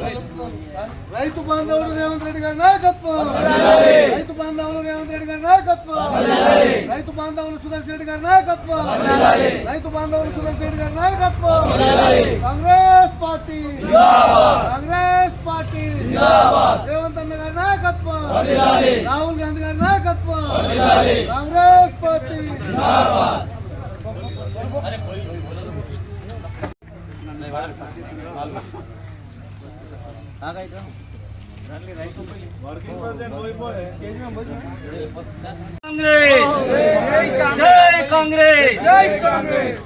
రైతు బాంధవులు రేవంత్ రెడ్డి గారి నాయకత్వం. రైతు బాంధవులు రేవంత్ రెడ్డి గారి నాయకత్వం. రైతు బాంధవులు సుదర్శన్ రెడ్డి గారి నాయకత్వం. రైతు బాంధవులు సుదర్శన్ రెడ్డి గారి నాయకత్వం. Congress party. Congress party. Revanth అన్న గారి నాయకత్వం. రాహుల్ గాంధీ గారి నాయకత్వం. కాంగ్రెస్ పార్టీ. కాంగ్రెస్ జై కాంగ్రెస్ జై కాంగ్రెస్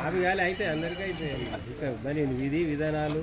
అవి కానీ అయితే అందరికీ అయితే ఇంకా మరి విధి విధానాలు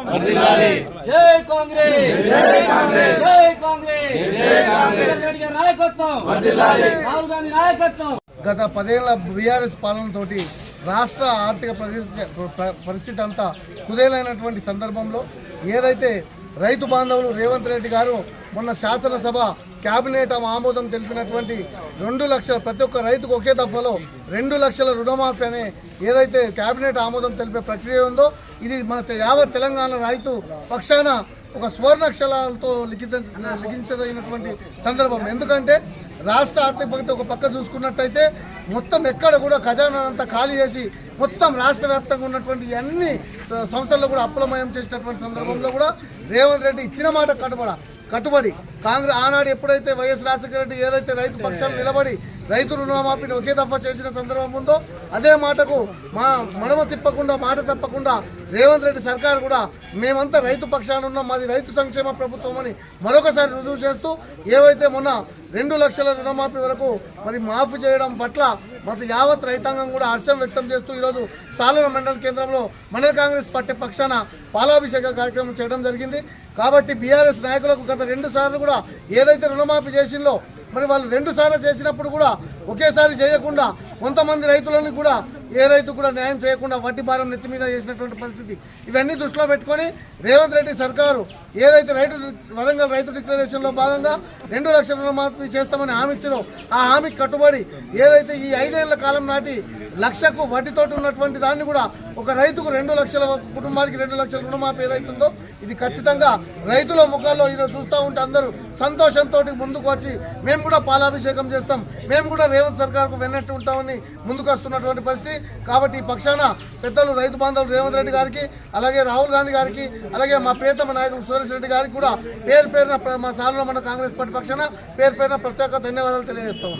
జై కాంగ్రెస్. జై కాంగ్రెస్. జై కాంగ్రెస్. నాయకత్వం. రాహుల్ గాంధీ నాయకత్వం. గత పదేళ్ళ బీఆర్ఎస్ పాలనతోటి రాష్ట్ర ఆర్థిక పరిస్థితి అంతా కుదేలైనటువంటి సందర్భంలో ఏదైతే రైతు బాంధవులు రేవంత్ రెడ్డి గారు మొన్న శాసనసభ కేబినెట్ ఆమోదం తెలిపినటువంటి రెండు లక్షల ప్రతి ఒక్క రైతుకు ఒకే దఫాలో రెండు లక్షల రుణమాఫీ అనే ఏదైతే కేబినెట్ ఆమోదం తెలిపే ప్రక్రియ ఉందో ఇది మన యావత్ తెలంగాణ రైతు పక్షాన ఒక సువర్ణాక్షరాలతో లిఖిత లిఖించదగినటువంటి సందర్భం. ఎందుకంటే రాష్ట్ర ఆర్థిక ప్రగతి ఒక పక్క చూసుకున్నట్టయితే మొత్తం ఎక్కడ కూడా ఖజానా అంతా ఖాళీ చేసి మొత్తం రాష్ట్ర వ్యాప్తంగా ఉన్నటువంటి అన్ని సంస్థల్లో కూడా అప్పులమయం చేసినటువంటి సందర్భంలో కూడా రేవంత్ రెడ్డి ఇచ్చిన మాట కట్టుబడ కట్టుబడి. కాంగ్రెస్ ఆనాడు ఎప్పుడైతే వైఎస్ రాజశేఖర రెడ్డి ఏదైతే రైతు పక్షాలు నిలబడి రైతు రుణమాఫీని ఒకే దఫా చేసిన సందర్భం ఉందో అదే మాటకు మా మడమ తిప్పకుండా మాట తప్పకుండా రేవంత్ రెడ్డి సర్కార్ కూడా మేమంతా రైతు పక్షాన ఉన్నాం మాది రైతు సంక్షేమ ప్రభుత్వం అని మరొకసారి రుజువు చేస్తూ ఏవైతే మొన్న రెండు లక్షల రుణమాఫీ వరకు మరి మాఫీ చేయడం పట్ల మొత్తం యావత్ రైతాంగం కూడా హర్షం వ్యక్తం చేస్తూ ఈరోజు సాలూరు మండల కేంద్రంలో మండల కాంగ్రెస్ పార్టీ పక్షాన పాలాభిషేక కార్యక్రమం చేయడం జరిగింది. కాబట్టి బీఆర్ఎస్ నాయకులకు గత రెండు సార్లు కూడా ఏదైతే రుణమాఫీ చేసిందో మరి వాళ్ళు రెండు సార్లు చేసినప్పుడు కూడా ఒకేసారి చేయకుండా కొంతమంది రైతులను కూడా ఏ రైతు కూడా న్యాయం చేయకుండా వడ్డీ భారం నెత్తి మీద చేసినటువంటి పరిస్థితి. ఇవన్నీ దృష్టిలో పెట్టుకొని రేవంత్ రెడ్డి సర్కారు ఏదైతే రైతు వరంగల్ రైతు డిక్లరేషన్లో భాగంగా రెండు లక్షల రుణమాఫీ చేస్తామని హామీ ఇచ్చారో ఆ హామీకి కట్టుబడి ఏదైతే ఈ ఐదేళ్ళ కాలం నాటి లక్షకు వడ్డీతోటి ఉన్నటువంటి దాన్ని కూడా ఒక రైతుకు రెండు లక్షల కుటుంబానికి రెండు లక్షల రుణమాఫీ ఏదైతుందో ఇది ఖచ్చితంగా రైతుల ముఖాల్లో ఈరోజు చూస్తూ ఉంటే అందరూ సంతోషంతో ముందుకు వచ్చి మేము కూడా పాలాభిషేకం చేస్తాం. మేము కూడా రేవంత్ సర్కార్కు వెన్నట్టు ఉంటామని ముందుకు వస్తున్నటువంటి పరిస్థితి. కాబట్టి ఈ పక్షాన పెద్దలు రైతు బాంధవులు రేవంత్ రెడ్డి గారికి అలాగే రాహుల్ గాంధీ గారికి అలాగే మా ప్రియతమ నాయకుడు సురేష్ రెడ్డి గారికి కూడా పేరు పేరున మా సార్లో మన కాంగ్రెస్ పార్టీ పక్షాన పేరు పేరున ప్రత్యేక ధన్యవాదాలు తెలియజేస్తాం